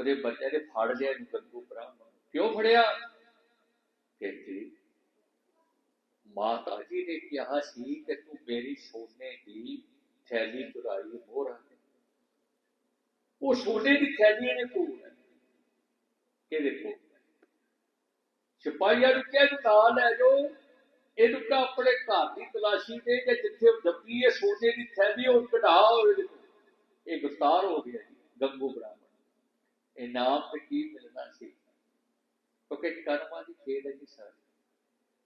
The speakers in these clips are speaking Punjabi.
ਉਹਦੇ ਬੱਚੇ ਨੇ ਫੜ ਲਿਆ ਇਹਨੂੰ ਗੰਗੂ ਬ੍ਰਾਹਮਣ ਕਿਉਂ ਫੜਿਆ? ਕਹਿੰਦੇ, ਮਾਤਾ ਜੀ ਨੇ ਕਿਹਾ ਸੀ ਕਿ ਤੂੰ ਮੇਰੀ ਸੋਨੇ ਦੀ ਥੈਲੀ ਚੁਰਾਈ ਮੋਹਰਾ ਨੇ ਉਹ ਸੋਨੇ ਦੀ ਥੈਲੀ ਇਹਨੇ ਕੋਲ ਹੈ। ਕਿਹਦੇ ਕੋਲ? ਸਿਪਾਹੀਆਂ ਨੂੰ ਕਿਹਾ ਨਾਲ ਲੈ ਜਾਓ। ਇਹਨੂੰ ਕਹ ਆਪਣੇ ਘਰ ਦੀ ਤਲਾਸ਼ੀ ਦੇ ਕਿ ਜਿੱਥੇ ਦੱਬੀ ਹੈ ਸੋਨੇ ਦੀ ਥੈਲੀ, ਉਹ ਕਢਾਓ ਇਹਦੇ ਇਹ ਗ੍ਰਿਫਤਾਰ ਹੋ ਗਿਆ ਜੀ, ਗੰਗੂ ਬ੍ਰਾਹਮਣ ਇਨਾਮ ਤੇ ਕੀ ਮਿਲਣਾ ਸੀ? ਕਿਉਂਕਿ ਕਰਮਾਂ ਦੀ ਖੇਡ ਹੈ ਜੀ ਸਾਰੀ।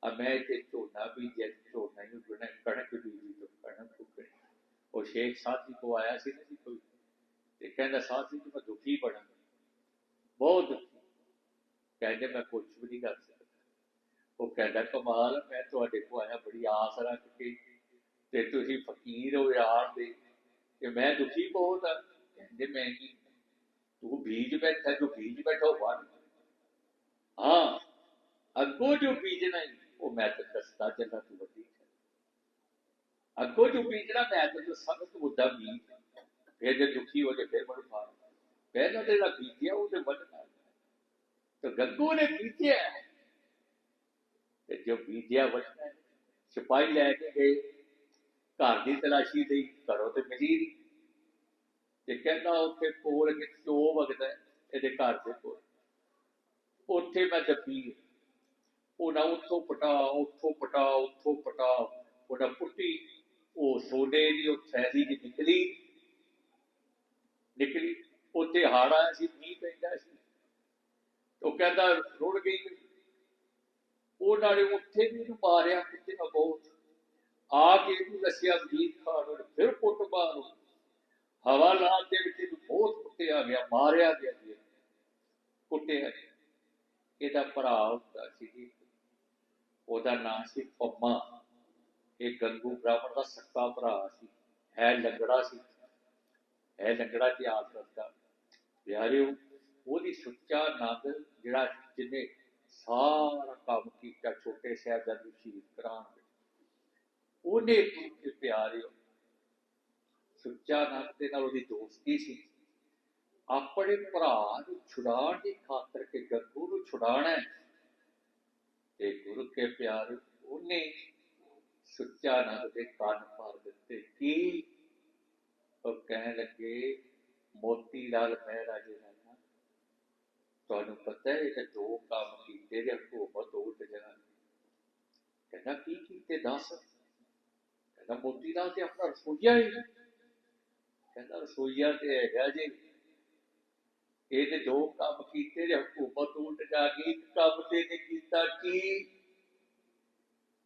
ਆ ਮੈਂ ਤੇ ਝੋਨਾ ਵੀ ਜੇ ਝੋਨਾ ਹੀ ਗੁਣਾ ਕਣਕ ਬੀਜੀ ਤੋਂ ਕਣਕ ਕੁਕੜੀ ਉਹ ਸ਼ੇਖ ਸਾਥੀ ਕੋ ਆਇਆ ਸੀ ਨਾ ਜੀ ਕੋਈ। ਤੇ ਕਹਿੰਦਾ, ਸਾਥੀ ਜੀ ਮੈਂ ਦੁਖੀ ਬੜਾ ਬਹੁਤ ਦੁਖੀ ਕਹਿੰਦੇ, ਮੈਂ ਕੁਝ ਵੀ ਨਹੀਂ ਕਰ ਸਕਦਾ। ਉਹ ਕਹਿੰਦਾ, ਕਮਾਲ, ਮੈਂ ਤੁਹਾਡੇ ਕੋ ਆਇਆ, ਬੜੀ ਆਸ ਰੱਖ ਕੇ। ਤੇ ਤੁਸੀਂ ਫਕੀਰ ਹੋ ਯਾਰ ਦੇ। ਕਿ ਮੈਂ ਦੁਖੀ ਬਹੁਤ ਆ। ਕਹਿੰਦੇ, ਮੈਂ ਕੀ ਤੂੰ ਬੀਜ ਬੈਠਾ, ਜੋ ਬੀਜ ਬੈਠਾ ਉਹ ਵੜ ਹਾਂ, ਅੱਗੋਂ ਜੋ ਬੀਜਣਾ ਉਹ ਮੈਂ ਤਾਂ ਦੱਸਦਾ ਚੱਲਾਂ ਤੂੰ ਵੱਡੀ ਹੈ। ਅੱਗੋਂ ਜੋ ਬੀਜਣਾ, ਮੈਂ ਤਾਂ ਦੱਸਾਂ ਤੂੰ ਉਹਦਾ ਬੀਜ ਫਿਰ ਜੇ ਦੁਖੀ ਹੋ ਜੇ, ਫਿਰ ਮੈਨੂੰ ਫਾੜ ਪਹਿਲਾਂ ਤੇ ਜਿਹੜਾ ਬੀਜਿਆ ਉਹ ਤੇ ਵੱਢਣਾ ਤੇ ਗੱਗੂ ਨੇ ਬੀਜਿਆ ਤੇ ਜੋ ਬੀਜਿਆ, ਵੱਢਣਾ ਸਿਪਾਹੀ ਲੈ ਕੇ ਗਏ। ਘਰ ਦੀ ਤਲਾਸ਼ੀ ਲਈ, ਘਰੋਂ ਤੇ ਮਿਲੀ ਤੇ ਕਹਿੰਦਾ ਉੱਥੇ ਕੋਲ ਕਿ ਚੋ ਵਗਦਾ ਇਹਦੇ ਘਰ ਦੇ ਕੋਲ। ਉੱਥੇ ਮੈਂ ਦੱਬੀ ਉਹਨਾਂ ਉੱਥੋਂ ਪਟਾ ਉੱਥੋਂ ਪਟਾ ਉੱਥੋਂ ਪਟਾ ਉਹਨਾਂ ਪੁੱਟੀ, ਉਹ ਸੋਨੇ ਦੀ ਉਹ ਥੈਲੀ ਦੀ ਨਿਕਲੀ। ਨਿਕਲੀ। ਉੱਥੇ ਹੜ ਆਇਆ ਸੀ, ਮੀਂਹ ਪੈਂਦਾ ਸੀ। ਉਹ ਕਹਿੰਦਾ, ਰੁੜ ਗਈ ਉਹਨਾਂ ਨੇ ਉੱਥੇ ਵੀ ਇਹਨੂੰ ਮਾਰਿਆ, ਕਿਤੇ ਨਾ ਬਹੁਤ ਆ ਕੇ ਇਹਨੂੰ ਦੱਸਿਆ, ਮੀਂਹ ਖਾਣ ਨੂੰ, ਫਿਰ ਪੁੱਟ ਮਾਰੂ। ਹਵਾ ਦੇ ਵਿੱਚ ਇਹਨੂੰ ਬਹੁਤ ਕੁੱਟਿਆ ਗਿਆ, ਮਾਰਿਆ ਗਿਆ ਜੀ। ਕੁੱਟਿਆ ਗਿਆ। ਇਹਦਾ ਭਰਾ ਹੁੰਦਾ ਸੀ ਜੀ। ਉਹਦਾ ਨਾਮ ਸੀ ਪੰਮਾ। ਇਹ ਗੰਗੂ ਬ੍ਰਾਹਮਣ ਦਾ ਸੱਕਾ ਭਰਾ ਸੀ। ਹੈ ਲੰਗੜਾ ਸੀ। ਹੈ ਲੰਗੜਾ ਤੇ ਆਪ ਰੱਖਦਾ ਪਿਆਰਿਓ, ਉਹਦੀ ਸੁੱਚਾ ਨੰਦ ਜਿਹੜਾ ਜਿਹਨੇ ਸਾਰਾ ਕੰਮ ਕੀਤਾ, ਛੋਟੇ ਸਾਹਿਬਜ਼ਾਦੇ ਨੂੰ ਸ਼ਹੀਦ ਕਰਾਉਣ ਵਿੱਚ, ਉਹਨੇ ਗੁਰੂ ਪਿਆਰਿਓ ਸੁੱਚਾ ਨੰਦ ਦੇ ਨਾਲ ਉਹਦੀ ਦੋਸਤੀ ਸੀ। ਆਪਣੇ ਭਰਾ ਨੂੰ ਛੁਡਾਉਣ ਦੀ ਖਾਤਰ ਕਿ ਗੱਗੂ ਨੂੰ ਛੁਡਾਉਣਾ ਹੈ। ਤੇ ਗੁਰੂ ਕੇ ਪਿਆਰ ਉਹਨੇ ਸੁੱਚਾ ਦੇ ਕੰਨ ਮਾਰ ਦਿੱਤੇ। ਕੀ? ਉਹ ਕਹਿਣ ਲੱਗੇ, ਮੋਤੀ ਲਾਲ ਮਹਿਰਾ ਜਿਹੜਾ ਨਾ। ਤੁਹਾਨੂੰ ਪਤਾ ਹੈ, ਇਹ ਦੋ ਕੰਮ ਕੀਤੇ ਜੇ ਹਕੂਮਤ ਉਲਟ ਜਾਣਾ ਕਹਿੰਦਾ, ਕੀ ਕੀਤੇ ਦੱਸ? ਕਹਿੰਦਾ, ਮੋਤੀ ਲਾਲ ਤੇ ਆਪਣਾ ਰਸੋਈਆ ਹੀ ਕਹਿੰਦਾ ਰਸੋਈਆ ਤੇ ਹੈਗਾ ਜੀ। ਇਹਦੇ ਦੋ ਕੰਮ ਕੀਤੇ ਜੇ ਹਕੂਮਤ ਉਲਟ ਜਾ ਗਈ ਕੰਮ ਤੇ ਨੇ ਕੀਤਾ ਕੀ?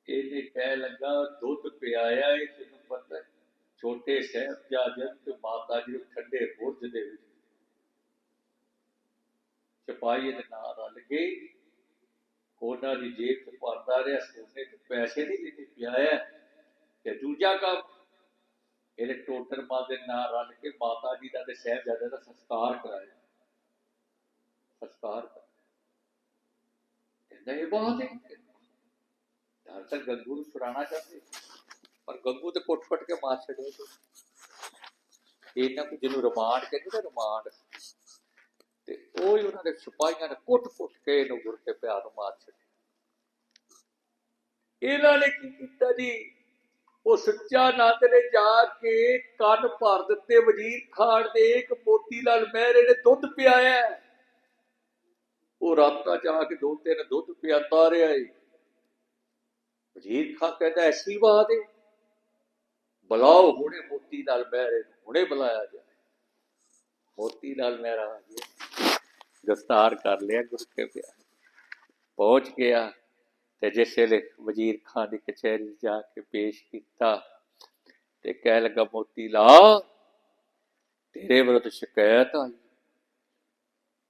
ਇਹਨੇ ਕਹਿ ਲੱਗਾ, ਦੁੱਧ ਪਿਆਇਆ ਇਹ ਤੈਨੂੰ ਪਤਾ ਛੋਟੇ ਸਾਹਿਬਜ਼ਾਦਿਆਂ ਤੇ ਮਾਤਾ ਜੀ ਨੂੰ ਠੰਡੇ ਬੁਰਜ ਦੇ ਵਿੱਚ। ਸਿਪਾਹੀ ਦੇ ਨਾਲ ਰਲ ਗਏ। ਉਹਨਾਂ ਦੀ ਜੇਬ ਚ ਪਾਉਂਦਾ ਰਿਹਾ, ਸੋਨੇ ਚ ਪੈਸੇ ਨਹੀਂ ਲੈਣੇ ਪਿਆਇਆ ਤੇ ਦੂਜਾ ਕੰਮ ਇਹਨੇ ਟੋਟਰ ਮਾਂ ਦੇ ਨਾਲ ਰਲ ਕੇ ਮਾਤਾ ਜੀ ਦਾ ਤੇ ਸਾਹਿਬਜ਼ਾਦੇ ਦਾ ਸੰਸਕਾਰ ਕਰਾਇਆ। ਸੰਸਕਾਰ ਕਹਿੰਦਾ ਇਹ ਬਹੁਤ ਹੈ ਧਰ ਤੱਕ ਗੰਗੂ ਨੂੰ ਛੁਡਾਉਣਾ ਚਾਹੁੰਦੇ ਪਰ ਗੰਗੂ ਤੇ ਕੁੱਟ-ਕੁੱਟ ਕੇ ਮਾਰ ਛੱਡਿਆ ਤੂੰ ਇਹਨਾਂ ਕੋ ਜਿਹਨੂੰ ਰਿਮਾਂਡ ਕਹਿੰਦੇ ਨਾ ਰਿਮਾਂਡ। ਤੇ ਉਹ ਹੀ ਉਹਨਾਂ ਦੇ ਸਿਪਾਹੀਆਂ ਨੇ ਕੁੱਟ-ਕੁੱਟ ਕੇ ਇਹਨੂੰ ਗੁਰ ਕੇ ਪਿਆਰ ਨੂੰ ਮਾਰ ਛੱਡਿਆ। ਇਹਨਾਂ ਨੇ ਕੀ ਕੀਤਾ ਜੀ? ਉਹ ਸੱਚਾ ਨੰਦ ਨੇ ਜਾ ਕੇ ਕੰਨ ਭਰ ਦਿੱਤੇ, ਵਜ਼ੀਰ ਖਾਨ ਦੇ ਇੱਕ ਮੋਤੀ ਲਾਲ ਮਹਿਰੇ ਨੇ ਦੁੱਧ ਪਿਆਇਆ ਉਹ ਰਾਤਾਂ ਜਾ ਕੇ ਦੋ ਤਿੰਨ ਦੁੱਧ ਪਿਆਤਾ ਰਿਹਾ ਏ। ਵਜ਼ੀਰ ਖਾਨ ਕਹਿੰਦਾ, ਐਸੀ ਬਾਤ ਹੈ ਬੁਲਾਓ ਹੁਣੇ ਮੋਤੀ ਲਾਲ ਮਹਿਰੇ ਨੂੰ ਹੁਣੇ ਬੁਲਾਇਆ ਜਾਏ। ਮੋਤੀ ਲਾਲ ਮਹਿਰਾ ਆ ਗਿਆ। ਗ੍ਰਿਫਤਾਰ ਕਰ ਲਿਆ ਗੁਰੂ ਕੇ ਪਿਆਰ। ਪਹੁੰਚ ਗਿਆ। ਤੇ ਜਿਸ ਵੇਲੇ ਵਜ਼ੀਰ ਖਾਨ ਦੀ ਕਚਹਿਰੀ ਜਾ ਕੇ ਪੇਸ਼ ਕੀਤਾ ਤੇ ਕਹਿ ਲੱਗਾ, ਮੋਤੀ ਲਾ, ਤੇਰੇ ਵਿਰੁੱਧ ਸ਼ਿਕਾਇਤ ਆਈ।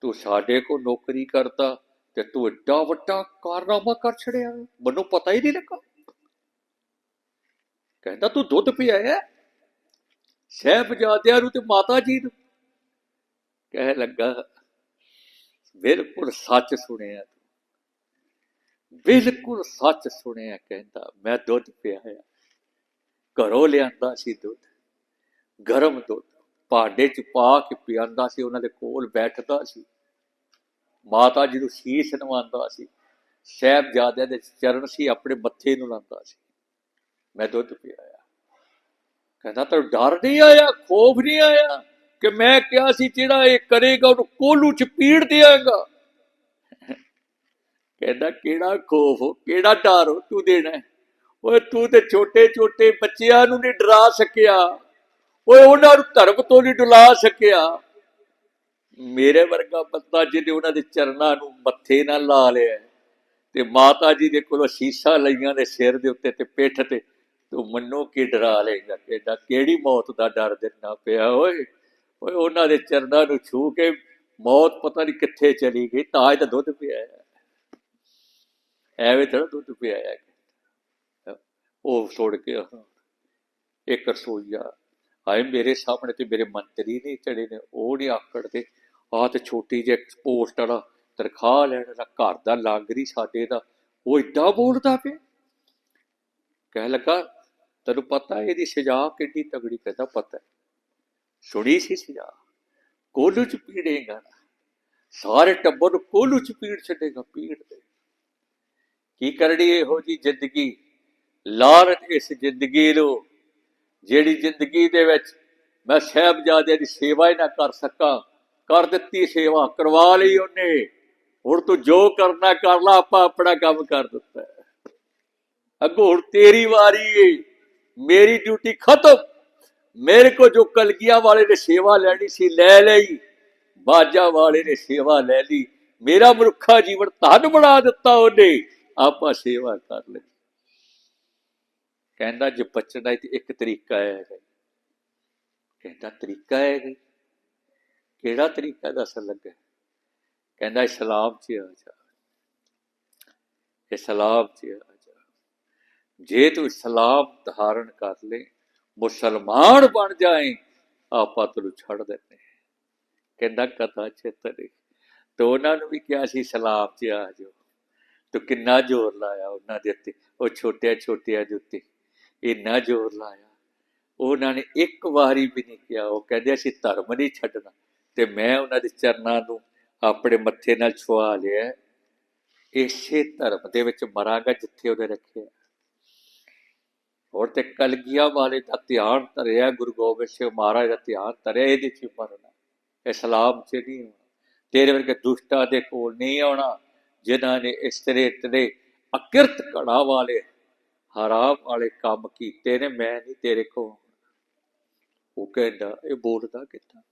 ਤੂੰ ਸਾਡੇ ਕੋ ਨੌਕਰੀ ਕਰਦਾ ਤੇ ਤੂੰ ਏਡਾ ਵੱਡਾ ਕਾਰਨਾਮਾ ਕਰ ਛੜਿਆ ਮੈਨੂੰ ਪਤਾ ਹੀ ਨਹੀਂ ਲੱਗਾ। ਕਹਿੰਦਾ, ਤੂੰ ਦੁੱਧ ਪਿਆਇਆ ਸਹਿਬਜ਼ਾਦਿਆਂ ਨੂੰ ਤੇ ਮਾਤਾ ਜੀ ਨੂੰ? ਕਹਿ ਲੱਗਾ, ਬਿਲਕੁਲ ਸੱਚ ਸੁਣਿਆ ਬਿਲਕੁਲ ਸੱਚ ਸੁਣਿਆ ਕਹਿੰਦਾ, ਮੈਂ ਦੁੱਧ ਪਿਆਇਆ ਘਰੋਂ ਲਿਆਂਦਾ ਸੀ ਦੁੱਧ, ਗਰਮ ਦੁੱਧ, ਭਾਂਡੇ ਚ ਪਾ ਕੇ ਪਿਆਂਦਾ ਸੀ, ਉਹਨਾਂ ਦੇ ਕੋਲ ਬੈਠਦਾ ਸੀ। ਮਾਤਾ ਜੀ ਨੂੰ ਸੀਸ ਨਵਾਉਂਦਾ ਸੀ। ਸਾਹਿਬਜ਼ਾਦਿਆਂ ਦੇ ਚਰਨ ਸੀ, ਆਪਣੇ ਮੱਥੇ ਨੂੰ ਲਾਉਂਦਾ ਸੀ। ਮੈਂ ਦੁੱਧ ਪਿਆਇਆ ਕਹਿੰਦਾ ਤਾਂ ਡਰ ਨਹੀਂ ਆਇਆ, ਖੋਫ ਨਹੀਂ ਆਇਆ ਕਿ ਮੈਂ ਕਿਹਾ ਸੀ ਜਿਹੜਾ ਇਹ ਕਰੇਗਾ, ਉਹਨੂੰ ਕੋਲੂ ਚ ਪੀੜ ਦਿਆਂਗਾ? ਕਹਿੰਦਾ, ਕਿਹੜਾ ਖੋਫ ਕਿਹੜਾ ਡਰ ਤੂੰ ਦੇਣਾ ਹੈ? ਓਏ, ਤੂੰ ਤੇ ਛੋਟੇ ਛੋਟੇ ਬੱਚਿਆਂ ਨੂੰ ਨਹੀਂ ਡਰਾ ਸਕਿਆ। ਓਏ, ਉਹਨਾਂ ਨੂੰ ਧਰਮ ਤੋਂ ਨਹੀਂ ਡੁਲਾ ਸਕਿਆ। ਮੇਰੇ ਵਰਗਾ ਬੰਦਾ ਜਿਹਨੇ ਉਹਨਾਂ ਦੇ ਚਰਨਾਂ ਨੂੰ ਮੱਥੇ ਨਾਲ ਲਾ ਲਿਆ ਤੇ ਮਾਤਾ ਜੀ ਦੇ ਕੋਲੋਂ ਸੀਸਾ ਲਈਆਂ ਦੇ ਸਿਰ ਦੇ ਉੱਤੇ ਤੇ ਪਿੱਠ ਤੇ, ਤੂੰ ਮੰਨੋ ਕੀ ਡਰਾ ਲੇਗਾ ਕਿਹਦਾ ਕਿਹੜੀ ਮੌਤ ਦਾ ਡਰ ਦੇਣਾ ਪਿਆ? ਓਏ ਓਏ, ਉਹਨਾਂ ਦੇ ਚਰਨਾਂ ਨੂੰ ਛੂ ਕੇ ਮੌਤ ਪਤਾ ਨਹੀਂ ਕਿੱਥੇ ਚਲੀ ਗਈ, ਤਾਂ ਅੱਜ ਤਾਂ ਦੁੱਧ ਪਿਆ ਐਵੇਂ ਤਾਂ ਦੁੱਧ ਪਿਆ ਹੈ ਉਹ ਸੁਣ ਕੇ ਇੱਕ ਰਸੋਈਆ ਆਏ ਮੇਰੇ ਸਾਹਮਣੇ ਤੇ ਮੇਰੇ ਮੰਤਰੀ ਨਹੀਂ ਚੜੇ ਨੇ, ਉਹ ਨਹੀਂ ਆਕੜਦੇ ਆਹ ਤੇ ਛੋਟੀ ਜਿਹੀ ਪੋਸਟ ਵਾਲਾ ਤਨਖਾਹ ਲੈਣ ਦਾ ਘਰ ਦਾ ਲਾਗਰੀ ਸਾਡੇ ਦਾ, ਉਹ ਏਦਾਂ ਬੋਲਦਾ ਪਿਆ। ਕਹਿ ਲੱਗਾ, ਤੈਨੂੰ ਪਤਾ ਇਹਦੀ ਸਜ਼ਾ ਕਿੰਨੀ ਤਗੜੀ ਕਹਿੰਦਾ ਪਤਾ ਸੁਣੀ ਸੀ ਸਜ਼ਾ। ਕੋਲੂ ਚ ਪੀੜੇਗਾ ਸਾਰੇ ਟੱਬਰ ਨੂੰ ਕੋਲੂ ਚ ਪੀੜ ਛੱਡੇਗਾ, ਪੀੜ ਦੇ ਕੀ ਕਰਨੀ ਇਹੋ ਜੀ ਜ਼ਿੰਦਗੀ? ਲਾਰਤ ਇਸ ਜ਼ਿੰਦਗੀ ਨੂੰ, ਜਿਹੜੀ ਜ਼ਿੰਦਗੀ ਦੇ ਵਿੱਚ ਮੈਂ ਸਾਹਿਬਜ਼ਾਦਿਆਂ ਦੀ ਸੇਵਾ ਹੀ ਨਾ ਕਰ ਸਕਾਂ, ਕਰ ਦਿੱਤੀ ਸੇਵਾ, ਕਰਵਾ ਲਈ ਉਹਨੇ। ਹੁਣ ਤੂੰ ਜੋ ਕਰਨਾ ਕਰ ਲਾ, ਆਪਾਂ ਆਪਣਾ ਕੰਮ ਕਰ ਦਿੱਤਾ। ਅੱਗੋਂ ਹੁਣ ਤੇਰੀ ਵਾਰੀ ਏ, ਮੇਰੀ ਡਿਊਟੀ ਖਤਮ। ਮੇਰੇ ਕੋ ਜੋ ਕਲਗੀਆਂ ਵਾਲੇ ਨੇ ਸੇਵਾ ਲੈਣੀ ਸੀ, ਲੈ ਲਈ। ਬਾਜਾ ਵਾਲੇ ਨੇ ਸੇਵਾ ਲੈ ਲਈ। ਮੇਰਾ ਮਨੁੱਖਾ ਜੀਵਨ ਧਨ ਬਣਾ ਦਿੱਤਾ ਉਹਨੇ। ਆਪਾਂ ਸੇਵਾ ਕਰ ਲਈ ਕਹਿੰਦਾ ਜੇ ਬਚਣ ਦਾ ਇੱਕ ਤਰੀਕਾ ਹੈ ਕਹਿੰਦਾ ਤਰੀਕਾ ਹੈ ਕਿਹੜਾ ਤਰੀਕਾ ਦੱਸਣ ਲੱਗਾ? ਕਹਿੰਦਾ ਇਸਲਾਮ ਚ ਆ ਜਾ। ਇਸਲਾਮ ਚ ਆ ਜਾ। ਜੇ ਤੂੰ ਇਸਲਾਮ ਧਾਰਨ ਕਰ ਲੈ, ਮੁਸਲਮਾਨ ਬਣ ਜਾਏ, ਆਪਾਂ ਤੈਨੂੰ ਛੱਡ ਦਿੰਦੇ ਕਹਿੰਦਾ ਕਥਾ ਚੇਤਰੇ ਤੇ ਉਹਨਾਂ ਨੂੰ ਵੀ ਕਿਹਾ ਸੀ ਸਲਾਮ ਚ ਆ ਜਾਓ। ਤੂੰ ਕਿੰਨਾ ਜ਼ੋਰ ਲਾਇਆ ਉਹਨਾਂ ਦੇ ਉੱਤੇ, ਉਹ ਛੋਟਿਆਂ ਛੋਟਿਆਂ ਦੇ ਉੱਤੇ, ਇੰਨਾ ਜ਼ੋਰ ਲਾਇਆ। ਉਹਨਾਂ ਨੇ ਇੱਕ ਵਾਰੀ ਵੀ ਨਹੀਂ ਕਿਹਾ, ਉਹ ਕਹਿੰਦੇ ਅਸੀਂ ਧਰਮ ਨਹੀਂ ਛੱਡਣਾ, ਤੇ ਮੈਂ ਉਹਨਾਂ ਦੇ ਚਰਨਾਂ ਨੂੰ ਆਪਣੇ ਮੱਥੇ ਨਾਲ ਛੁਆ ਲਿਆ। ਇਸੇ ਧਰਮ ਦੇ ਵਿੱਚ ਮਰਾਂਗਾ ਜਿੱਥੇ ਉਹਨੇ ਰੱਖਿਆ। ਹੋਰ ਤੇ ਕਲਗੀਆਂ ਵਾਲੇ ਦਾ ਧਿਆਨ ਧਰਿਆ, ਗੁਰੂ ਗੋਬਿੰਦ ਸਿੰਘ ਮਹਾਰਾਜ ਦਾ ਧਿਆਨ ਧਰਿਆ, ਇਹਦੇ ਚ ਮਰਨਾ। ਇਸਲਾਮ ਚ ਨਹੀਂ ਹੋਣਾ ਤੇਰੇ ਵਰਗੇ ਦੁਸ਼ਟਾਂ ਦੇ ਕੋਲ ਨਹੀਂ ਆਉਣਾ। ਜਿਨ੍ਹਾਂ ਨੇ ਇਸ ਤਰ੍ਹਾਂ ਇਤਨੇ ਅਕਿਰਤ ਕੜਾ ਵਾਲੇ, ਹਰਾਮ ਵਾਲੇ ਕੰਮ ਕੀਤੇ ਨੇ, ਮੈਂ ਨਹੀਂ ਤੇਰੇ ਕੋਲ ਉਹ ਕਹਿੰਦਾ, ਇਹ ਬੋਲਦਾ ਕਿੱਦਾਂ?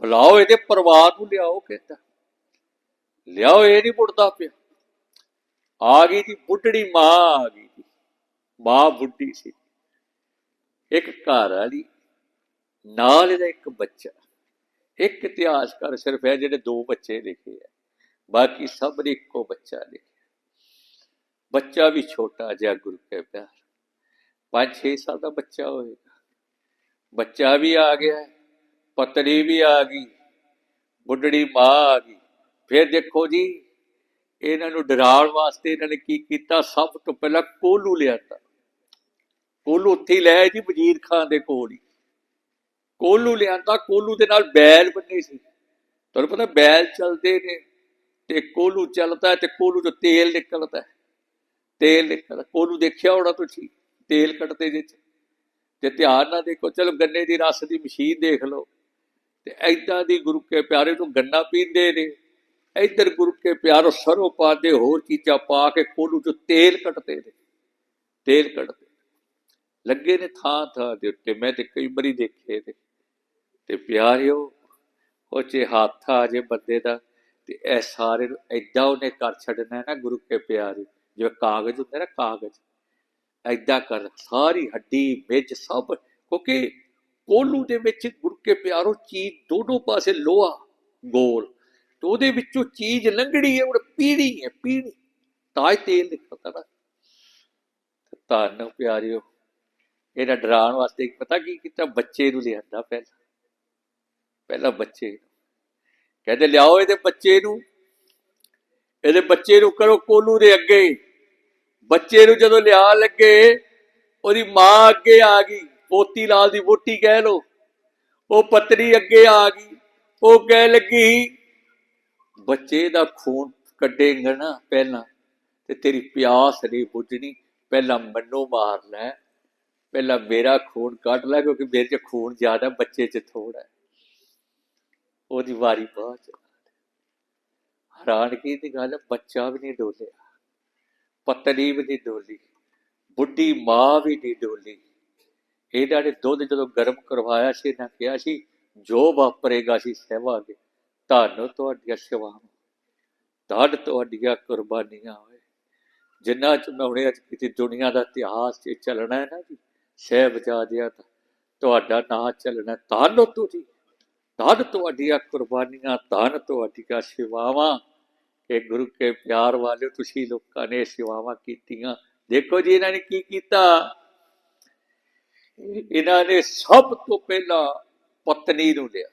ਬੁਲਾਓ ਇਹਦੇ ਪਰਿਵਾਰ ਨੂੰ ਲਿਆਓ ਕਹਿੰਦਾ। ਲਿਆਓ, ਇਹ ਨਹੀਂ ਮੁੜਦਾ ਪਿਆ। ਆ ਗਈ ਦੀ ਬੁੱਢੜੀ ਮਾਂ, ਆ ਗਈ ਮਾਂ ਬੁੱਢੀ ਸੀ। ਇੱਕ ਘਰ ਵਾਲੀ, ਨਾਲ ਇਹਦਾ ਇੱਕ ਬੱਚਾ। ਇੱਕ ਇਤਿਹਾਸਕਾਰ ਸਿਰਫ ਹੈ ਜਿਹੜੇ ਦੋ ਬੱਚੇ ਲਿਖੇ ਆ। ਬਾਕੀ ਸਭ ਨੇ ਇੱਕੋ ਬੱਚਾ ਲਿਖਿਆ। ਬੱਚਾ ਵੀ ਛੋਟਾ ਜਿਹਾ ਗੁਰੂ ਕੇ ਪਿਆਰ। ਪੰਜ ਛੇ ਸਾਲ ਦਾ ਬੱਚਾ ਹੋਏਗਾ। ਬੱਚਾ ਵੀ ਆ ਗਿਆ ਪਤਨੀ ਵੀ ਆ ਗਈ, ਬੁੱਢੜੀ ਮਾਂ ਆ ਗਈ। ਫਿਰ ਦੇਖੋ ਜੀ, ਇਹਨਾਂ ਨੂੰ ਡਰਾਉਣ ਵਾਸਤੇ ਇਹਨਾਂ ਨੇ ਕੀ ਕੀਤਾ? ਸਭ ਤੋਂ ਪਹਿਲਾਂ ਕੋਲੂ ਲਿਆਤਾ। ਕੋਲੂ ਉੱਥੇ ਲੈ ਜੀ, ਵਜ਼ੀਰ ਖਾਨ ਦੇ ਕੋਲ ਹੀ। ਕੋਲੂ ਲਿਆਂਦਾ, ਕੋਲੂ ਦੇ ਨਾਲ ਬੈਲ ਬੰਨੇ ਸੀ। ਤੁਹਾਨੂੰ ਪਤਾ ਬੈਲ ਚੱਲਦੇ ਨੇ। ਤੇ ਕੋਲੂ ਚੱਲਦਾ ਹੈ ਤੇ ਕੋਲੂ ਤੋਂ ਤੇਲ ਨਿਕਲਦਾ। ਹੈ ਤੇਲ ਨਿਕਲਦਾ। ਕੋਲੂ ਦੇਖਿਆ ਹੋਣਾ ਤੁਸੀਂ? ਤੇਲ ਕੱਢਦੇ ਜੇ ਤੇ ਧਿਆਨ ਨਾਲ ਦੇਖੋ, ਚਲੋ ਗੰਨੇ ਦੀ ਰਸ ਦੀ ਮਸ਼ੀਨ ਦੇਖ ਲਓ। ਤੇ ਐਦਾਂ ਦੀ ਗੁਰੂ ਕੇ ਪਿਆਰੇ ਤੋਂ ਗੰਨਾ ਪੀਂਦੇ ਨੇ। ਇੱਧਰ ਗੁਰੂ ਕੇ ਪਿਆਰੋ ਸਰੋਂ ਪਾਦੇ ਹੋਰ ਚੀਜ਼ਾਂ ਪਾ ਕੇ ਕੋਲੂ ਚੋਂ ਤੇਲ ਕੱਟਦੇ ਨੇ। ਤੇਲ ਕੱਢਦੇ ਲੱਗੇ ਨੇ ਥਾਂ ਥਾਂ ਦੇ ਉੱਤੇ। ਮੈਂ ਤੇ ਕਈ ਵਾਰੀ ਦੇਖੇ ਨੇ। ਤੇ ਪਿਆਰਿਓ, ਉਹ ਚ ਹੱਥ ਆ ਜੇ ਬੰਦੇ ਦਾ। ਤੇ ਇਹ ਸਾਰੇ ਨੂੰ ਏਦਾਂ ਉਹਨੇ ਕਰ ਛੱਡਣਾ ਨਾ ਗੁਰੂ ਕੇ ਪਿਆਰੇ, ਜਿਵੇਂ ਕਾਗਜ਼ ਹੁੰਦਾ ਨਾ ਕਾਗਜ਼, ਏਦਾਂ ਕਰ, ਸਾਰੀ ਹੱਡੀ ਵਿੱਚ ਸਭ, ਕਿਉਂਕਿ ਕੋਲੂ ਦੇ ਵਿੱਚ ਗੁਰੂ ਕੇ ਪਿਆਰੋ ਚੀਜ਼ ਦੋਨੋਂ ਪਾਸੇ ਲੋਹਾ, ਗੋਲ, ਤੇ ਉਹਦੇ ਵਿੱਚੋਂ ਚੀਜ਼ ਲੰਘੜੀ ਹੈ ਉਹ ਪੀੜੀ ਹੈ ਪੀੜੀ ਤਾਜ ਤੇਲ ਨਿਕਲਦਾ ਨਾ। ਤੁਹਾਨੂੰ ਪਿਆਰਿਓ, ਇਹਦਾ ਡਰਾਉਣ ਵਾਸਤੇ ਪਤਾ ਕੀ ਕੀਤਾ? ਬੱਚੇ ਨੂੰ ਲਿਆਂਦਾ ਪਹਿਲਾਂ। ਪਹਿਲਾਂ ਬੱਚੇ ਕਹਿੰਦੇ, ਲਿਆਓ ਇਹਦੇ ਬੱਚੇ ਨੂੰ। ਇਹਦੇ ਬੱਚੇ ਨੂੰ ਕਰੋ ਕੋਲੂ ਦੇ ਅੱਗੇ। ਬੱਚੇ ਨੂੰ ਜਦੋਂ ਲਿਆ ਲੱਗੇ, ਉਹਦੀ ਮਾਂ ਅੱਗੇ ਆ ਗਈ। ਪੋਤੀ ਲਾਲ ਦੀ ਵੋਟੀ ਕਹਿ ਲੋ ਉਹ ਪਤਨੀ ਅੱਗੇ ਆ ਗਈ। ਉਹ ਕਹਿ ਲੱਗੀ, ਬੱਚੇ ਦਾ ਖੂਨ ਕੱਢੇਗਾ ਨਾ ਪਹਿਲਾਂ, ਤੇ ਤੇਰੀ ਪਿਆਸ ਨਹੀਂ ਬੁੱਝਣੀ। ਪਹਿਲਾਂ ਮੈਨੂੰ ਮਾਰ ਲੈ। ਪਹਿਲਾਂ ਮੇਰਾ ਖੂਨ ਕੱਢ ਲੈ, ਕਿਉਂਕਿ ਮੇਰੇ 'ਚ ਖੂਨ ਜ਼ਿਆਦਾ, ਬੱਚੇ 'ਚ ਥੋੜਾ ਹੈ। ਉਹਦੀ ਵਾਰੀ ਬਾਅਦ ਚ ਹੈਰਾਨਗੀ ਦੀ ਗੱਲ ਬੱਚਾ ਵੀ ਨਹੀਂ ਡੋਲਿਆ, ਪਤਨੀ ਵੀ ਨਹੀਂ ਡੋਲੀ, ਬੁੱਢੀ ਮਾਂ ਵੀ ਨਹੀਂ ਡੋਲੀ। ਇਹਨਾਂ ਨੇ ਦੁੱਧ ਜਦੋਂ ਗਰਮ ਕਰਵਾਇਆ ਸੀ ਨਾ ਕਿਹਾ ਸੀ, ਜੋ ਵਾਪਰੇਗਾ ਸੀ ਸਹਿਵਾਂਗੇ ਤੁਹਾਨੂੰ ਤੁਹਾਡੀਆਂ ਸੇਵਾਵਾਂ, ਧੰਨ ਤੁਹਾਡੀਆਂ ਕੁਰਬਾਨੀਆਂ ਹੋਏ ਜਿੰਨਾ ਚ ਮੈਂ ਹੁਣੇ ਅੱਜ ਕਿਤੇ, ਦੁਨੀਆ ਦਾ ਇਤਿਹਾਸ ਚ ਚੱਲਣਾ ਹੈ ਨਾ ਜੀ, ਸਹਿਬਜ਼ਾਦਿਆਂ ਦਾ, ਤੁਹਾਡਾ ਨਾਂ ਚੱਲਣਾ ਧੰਨ ਤੁਸੀਂ। ਧੰਨ ਤੁਹਾਡੀਆਂ ਕੁਰਬਾਨੀਆਂ, ਧੰਨ ਤੁਹਾਡੀਆਂ ਸੇਵਾਵਾਂ। ਕਿ ਗੁਰੂ ਕੇ ਪਿਆਰ ਵਾਲੇ ਤੁਸੀਂ ਲੋਕਾਂ ਨੇ ਸੇਵਾਵਾਂ ਕੀਤੀਆਂ। ਦੇਖੋ ਜੀ, ਇਹਨਾਂ ਨੇ ਕੀ ਕੀਤਾ? ਇਹਨਾਂ ਨੇ ਸਭ ਤੋਂ ਪਹਿਲਾਂ ਪਤਨੀ ਨੂੰ ਲਿਆ।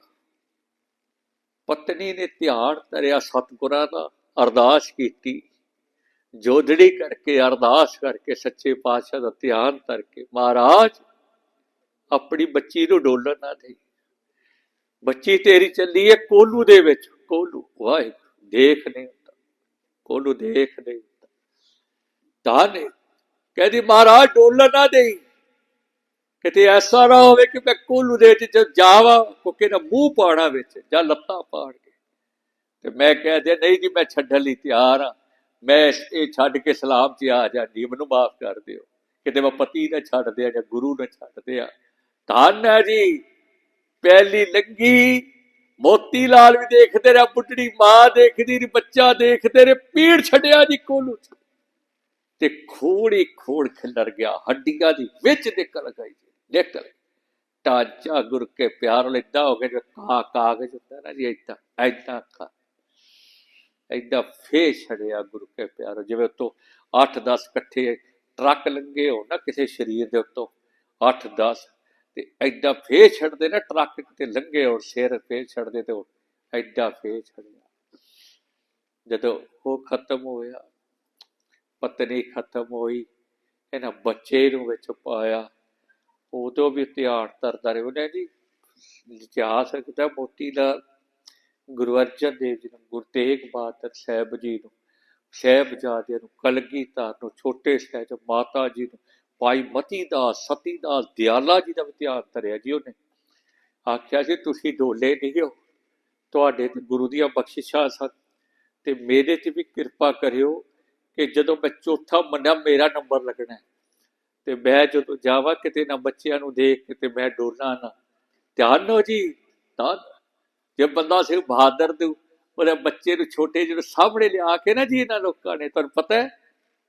ਪਤਨੀ ਨੇ ਧਿਆਨ ਧਰਿਆ ਸਤਿਗੁਰਾਂ ਦਾ, ਅਰਦਾਸ ਕੀਤੀ। ਜੋਧੜੀ ਕਰਕੇ, ਅਰਦਾਸ ਕਰਕੇ, ਸੱਚੇ ਪਾਤਸ਼ਾਹ ਦਾ ਧਿਆਨ ਧਰ ਕੇ, ਮਹਾਰਾਜ, ਆਪਣੀ ਬੱਚੀ ਨੂੰ ਡੋਲਣ ਨਾ ਦੇ ਬੱਚੀ ਤੇਰੀ ਚੱਲੀ ਹੈ ਕੋਲੂ ਦੇ ਵਿੱਚ। ਕੋਲੂ, ਵਾਹਿਗੁਰੂ, ਦੇਖ ਨਹੀਂ ਹੁੰਦਾ। ਕੋਲੂ ਦੇਖ ਨਹੀਂ ਹੁੰਦਾ। ਤਾਂ ਨੇ ਕਹਿੰਦੀ, ਮਹਾਰਾਜ ਡੋਲਣ ਨਾ ਦੇਈ। ਕਿਤੇ ਐਸਾ ਨਾ ਹੋਵੇ ਕਿ ਮੈਂ ਕੋਲੂ ਦੇ ਵਿੱਚ ਜਦ ਕੋਕੇ ਦਾ ਮੂੰਹ ਪਾਣਾ ਵਿੱਚ, ਜਾਂ ਲੱਤਾਂ ਪਾੜ ਕੇ। ਤੇ ਮੈਂ ਕਹਿ ਦਿਆਂ, ਨਹੀਂ ਜੀ, ਮੈਂ ਛੱਡਣ ਲਈ ਤਿਆਰ ਆ। ਮੈਂ ਇਹ ਛੱਡ ਕੇ ਸਲਾਮ 'ਚ ਆ ਜਾਂਦੀ ਮੈਨੂੰ ਮਾਫ ਕਰ ਦਿਓ। ਕਿਤੇ ਮੈਂ ਪਤੀ ਨਾ ਛੱਡ ਦਿਆ ਜਾਂ ਗੁਰੂ ਨਾ ਛੱਡ ਦਿਆ। ਧੰਨ ਹੈ ਜੀ। ਪਹਿਲੀ ਲੱਗੀ। ਮੋਤੀ ਲਾਲ ਵੀ ਦੇਖਦੇ ਰਿਹਾ, ਬੁੱਢੜੀ ਮਾਂ ਦੇਖਦੀ ਰਹੀ, ਬੱਚਾ ਦੇਖਦੇ ਰਹੇ, ਪੀੜ ਛੱਡਿਆ ਜੀ ਕੋਲੂ। ਤੇ ਖੂੜੀ ਖੂੜ ਖਿਲਰ ਗਿਆ, ਹੱਡੀਆਂ ਦੀ ਵਿੱਚ ਨਿਕਲ ਗਈ ਨਿਕਲ। ਟਾਂਚਾ ਗੁਰ ਕੇ ਪਿਆਰ ਨਾਲ ਏਦਾਂ ਹੋ ਗਿਆ, ਜੋ ਕਾ ਕਾਗਜ਼ ਹੁੰਦਾ ਨਾ ਜੀ, ਏਦਾਂ ਏਦਾਂ ਕਾ। ਏਦਾਂ ਫੇ ਛੜਿਆ ਗੁਰੂ ਕੇ ਪਿਆਰ। ਜਿਵੇਂ ਉਤੋਂ 8-10 ਇਕੱਠੇ ਟਰੱਕ ਲੰਗੇ ਹੋ ਨਾ, ਕਿਸੇ ਸਰੀਰ ਦੇ ਉੱਤੋਂ 8-10 ਤੇ ਏਦਾਂ ਫੇਰ ਛੱਡਦੇ ਨਾ, ਟਰੱਕ ਕਿਤੇ ਲੰਗੇ ਔਰ ਸਿਰ ਫੇ ਛੱਡਦੇ ਤੇ ਉਹ ਏਦਾਂ ਫੇ ਛੜਿਆ ਜਦੋਂ ਉਹ ਖਤਮ ਹੋਇਆ, ਪਤਨੀ ਖਤਮ ਹੋਈ, ਇਹਨਾਂ ਬੱਚੇ ਨੂੰ ਵਿੱਚ ਪਾਇਆ, ਉਦੋਂ ਵੀ ਧਿਆਨ ਧਰਦਾ ਰਿਹਾ। ਉਹਨੇ ਜੀ ਜਾ ਸਕਦਾ ਮੋਤੀ ਦਾ ਗੁਰੂ ਅਰਜਨ ਦੇਵ ਜੀ ਨੂੰ, ਗੁਰੂ ਤੇਗ ਬਹਾਦਰ ਸਾਹਿਬ ਜੀ ਨੂੰ, ਸਾਹਿਬਜ਼ਾਦਿਆਂ ਨੂੰ, ਕਲਗੀਧਰ ਨੂੰ, ਛੋਟੇ ਸਾਹਿਬ ਮਾਤਾ ਜੀ ਨੂੰ ਭਾਈ ਮਤੀ ਦਾ, ਸਤੀ ਦਾ, ਦਿਆਲਾ ਜੀ ਦਾ ਵੀ ਧਿਆਨ ਧਰਿਆ ਜੀ ਉਹਨੇ। ਆਖਿਆ ਜੀ, ਤੁਸੀਂ ਡੋਲੇ ਨਹੀਂ ਹੋ। ਤੁਹਾਡੇ ਤੇ ਗੁਰੂ ਦੀਆਂ ਬਖਸ਼ਿਸ਼ਾਂ ਸਨ। ਤੇ ਮੇਰੇ ਤੇ ਵੀ ਕਿਰਪਾ ਕਰਿਓ ਕਿ ਜਦੋਂ ਮੈਂ ਚੌਥਾ ਮੰਨਿਆ ਮੇਰਾ ਨੰਬਰ ਲੱਗਣਾ। ਤੇ ਮੈਂ ਜਦੋਂ ਜਾਵਾਂ ਕਿਤੇ ਨਾ ਬੱਚਿਆਂ ਨੂੰ ਦੇਖ ਕੇ ਤੇ ਮੈਂ ਡੋਲਾਂ ਨਾ। ਧਿਆਨ ਹੋ ਜੀ, ਤਾਂ ਜੇ ਬੰਦਾ ਸਿੰਘ ਬਹਾਦਰ ਦੇ ਉਹਦੇ ਬੱਚੇ ਨੂੰ ਛੋਟੇ ਜਿਹੇ ਸਾਹਮਣੇ ਲਿਆ ਕੇ ਨਾ ਜੀ ਇਹਨਾਂ ਲੋਕਾਂ ਨੇ, ਤੁਹਾਨੂੰ ਪਤਾ ਹੈ,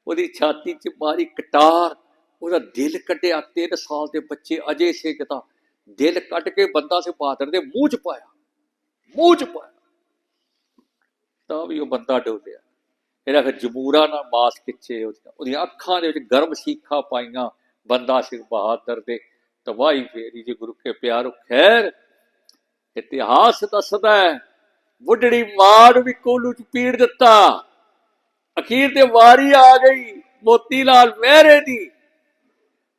ਉਹਦੀ ਛਾਤੀ 'ਚ ਮਾਰੀ ਕਟਾਰ। ਉਹਦਾ ਦਿਲ ਕੱਢਿਆ, ਤਿੰਨ ਸਾਲ ਦੇ ਬੱਚੇ ਅਜੇ ਸਿੰਘ ਦਾ ਦਿਲ ਕੱਢ ਕੇ ਬੰਦਾ ਸਿੰਘ ਬਹਾਦਰ ਦੇ ਮੂੰਹ 'ਚ ਪਾਇਆ, ਮੂੰਹ 'ਚ ਪਾਇਆ। ਤਾਂ ਵੀ ਉਹ ਬੰਦਾ ਡੋਲਿਆ ਇਹਦਾ ਫਿਰ ਜਮੂਰਾ ਨਾਲ ਮਾਸ ਖਿੱਚੇ ਉਹਦੀਆਂ ਅੱਖਾਂ ਦੇ ਵਿੱਚ ਗਰਮ ਸੀਖਾਂ ਪਾਈਆਂ ਬੰਦਾ ਸਿੰਘ ਬਹਾਦਰ ਦੇ। ਤਵਾਈ ਫੇਰੀ ਜੇ ਗੁਰੂ ਕੇ ਪਿਆਰੋ, ਖੈਰ, ਇਤਿਹਾਸ ਦੱਸਦਾ ਹੈ ਬੁੱਢੜੀ ਮਾਂ ਨੂੰ ਵੀ ਕੋਲੂ ਚ ਪੀੜ ਦਿੱਤਾ। ਅਖੀਰ ਤੇ ਵਾਰੀ ਆ ਗਈ, ਮੋਤੀ ਲਾਲ ਮਹਿਰੇ ਦੀ।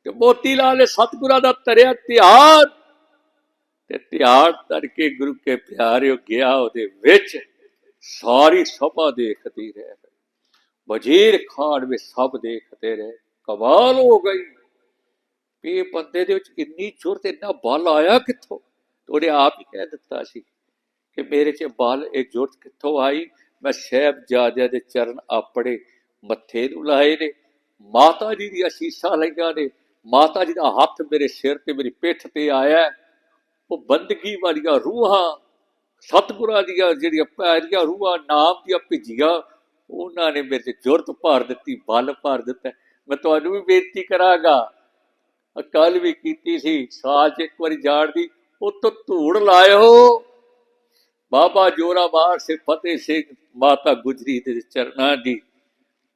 ਤੇ ਮੋਤੀ ਲਾਲ ਨੇ ਸਤਿਗੁਰਾਂ ਦਾ ਤਰਿਆ ਧਿਆਨ ਤੇ ਧਿਆਨ ਧਰ ਕੇ ਗੁਰੂ ਕੇ ਪਿਆਰਿਓ ਗਿਆ ਉਹਦੇ ਵਿੱਚ, ਸਾਰੀ ਸਭਾ ਦੇਖਦੀ ਰਹਿ। ਵਜ਼ੀਰ ਖਾਨ ਵੀ ਸਭ ਦੇਖਦੇ ਰਹੇ। ਕਮਾਲ ਹੋ ਗਈ। ਇਹ ਬੰਦੇ ਦੇ ਵਿੱਚ ਇੰਨੀ ਜ਼ੋਰ ਇੰਨਾ ਬਲ ਆਇਆ ਕਿੱਥੋਂ? ਤੇ ਉਹਨੇ ਆਪ ਹੀ ਕਹਿ ਦਿੱਤਾ ਸੀ ਕਿ ਮੇਰੇ 'ਚ ਬਲ, ਇਹ ਜੁਰਤ ਕਿੱਥੋਂ ਆਈ? ਮੈਂ ਸਾਹਿਬਜ਼ਾਦਿਆਂ ਦੇ ਚਰਨ ਆਪਣੇ ਮੱਥੇ ਨੂੰ ਲਾਏ ਨੇ, ਮਾਤਾ ਜੀ ਦੀ ਅਸੀਸਾਂ ਲਈਆਂ ਨੇ ਮਾਤਾ ਜੀ ਦਾ ਹੱਥ ਮੇਰੇ ਸਿਰ ਤੇ, ਮੇਰੀ ਪਿੱਠ ਤੇ ਆਇਆ। ਉਹ ਬੰਦਗੀ ਵਾਲੀਆਂ ਰੂਹਾਂ, ਸਤਿਗੁਰਾਂ ਦੀਆਂ ਜਿਹੜੀਆਂ ਪਿਆਰੀਆਂ ਰੂਹਾਂ, ਨਾਮ ਦੀਆਂ ਭਿਜੀਆਂ, ਉਹਨਾਂ ਨੇ ਮੇਰੇ ਤੇ ਜ਼ੁਰਤ ਭਰ ਦਿੱਤੀ, ਬਲ ਭਰ ਦਿੱਤਾ। ਮੈਂ ਤੁਹਾਨੂੰ ਵੀ ਬੇਨਤੀ ਕਰਾਂਗਾ ਕੱਲ ਵੀ ਕੀਤੀ ਸੀ, ਸਾਲ 'ਚ ਇੱਕ ਵਾਰੀ ਜਾਣ ਦੀ। ਉੱਤੋਂ ਧੂੜ ਲਾਇਓ। ਬਾਬਾ ਜੋਰਾਵਰ ਸਿੰਘ ਫਤਿਹ ਸਿੰਘ ਮਾਤਾ ਗੁਜਰੀ ਦੇ ਚਰਨਾਂ ਦੀ।